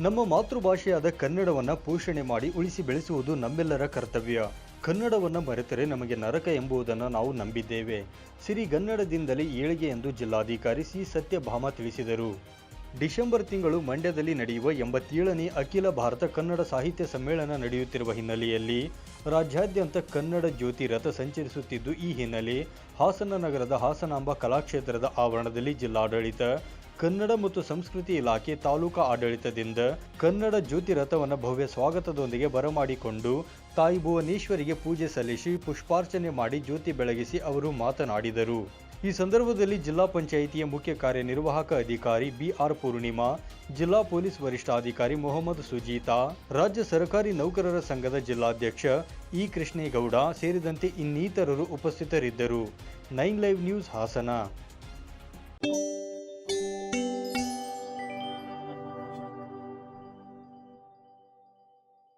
ನಮ್ಮ ಮಾತೃಭಾಷೆಯಾದ ಕನ್ನಡವನ್ನು ಪೋಷಣೆ ಮಾಡಿ ಉಳಿಸಿ ಬೆಳೆಸುವುದು ನಮ್ಮೆಲ್ಲರ ಕರ್ತವ್ಯ. ಕನ್ನಡವನ್ನು ಮರೆತರೆ ನಮಗೆ ನರಕ ಎಂಬುದನ್ನು ನಾವು ನಂಬಿದ್ದೇವೆ. ಸಿರಿಗನ್ನಡದಿಂದಲೇ ಏಳಿಗೆ ಎಂದು ಜಿಲ್ಲಾಧಿಕಾರಿ ಸಿ. ಸತ್ಯಭಾಮ ತಿಳಿಸಿದರು. ಡಿಸೆಂಬರ್ ತಿಂಗಳು ಮಂಡ್ಯದಲ್ಲಿ ನಡೆಯುವ ಎಂಬತ್ತೇಳನೇ ಅಖಿಲ ಭಾರತ ಕನ್ನಡ ಸಾಹಿತ್ಯ ಸಮ್ಮೇಳನ ನಡೆಯುತ್ತಿರುವ ಹಿನ್ನೆಲೆಯಲ್ಲಿ ರಾಜ್ಯಾದ್ಯಂತ ಕನ್ನಡ ಜ್ಯೋತಿ ರಥ ಸಂಚರಿಸುತ್ತಿದ್ದು ಈ ಹಿನ್ನೆಲೆ ಹಾಸನ ನಗರದ ಹಾಸನಾಂಬ ಕಲಾಕ್ಷೇತ್ರದ ಆವರಣದಲ್ಲಿ ಜಿಲ್ಲಾಡಳಿತ ಕನ್ನಡ ಮತ್ತು ಸಂಸ್ಕೃತಿ ಇಲಾಖೆ ತಾಲೂಕಾ ಆಡಳಿತದಿಂದ ಕನ್ನಡ ಜ್ಯೋತಿ ರಥವನ್ನು ಭವ್ಯ ಸ್ವಾಗತದೊಂದಿಗೆ ಬರಮಾಡಿಕೊಂಡು ತಾಯಿ ಭುವನೇಶ್ವರಿಗೆ ಪೂಜೆ ಸಲ್ಲಿಸಿ ಪುಷ್ಪಾರ್ಚನೆ ಮಾಡಿ ಜ್ಯೋತಿ ಬೆಳಗಿಸಿ ಅವರು ಮಾತನಾಡಿದರು. ಈ ಸಂದರ್ಭದಲ್ಲಿ ಜಿಲ್ಲಾ ಪಂಚಾಯಿತಿಯ ಮುಖ್ಯ ಕಾರ್ಯನಿರ್ವಾಹಕ ಅಧಿಕಾರಿ ಬಿಆರ್ ಪೂರ್ಣಿಮಾ, ಜಿಲ್ಲಾ ಪೊಲೀಸ್ ವರಿಷ್ಠಾಧಿಕಾರಿ ಮೊಹಮ್ಮದ್ ಸುಜೀತಾ, ರಾಜ್ಯ ಸರ್ಕಾರಿ ನೌಕರರ ಸಂಘದ ಜಿಲ್ಲಾಧ್ಯಕ್ಷ ಇ ಕೃಷ್ಣೇಗೌಡ ಸೇರಿದಂತೆ ಇನ್ನಿತರರು ಉಪಸ್ಥಿತರಿದ್ದರು. Nine live news Hassan.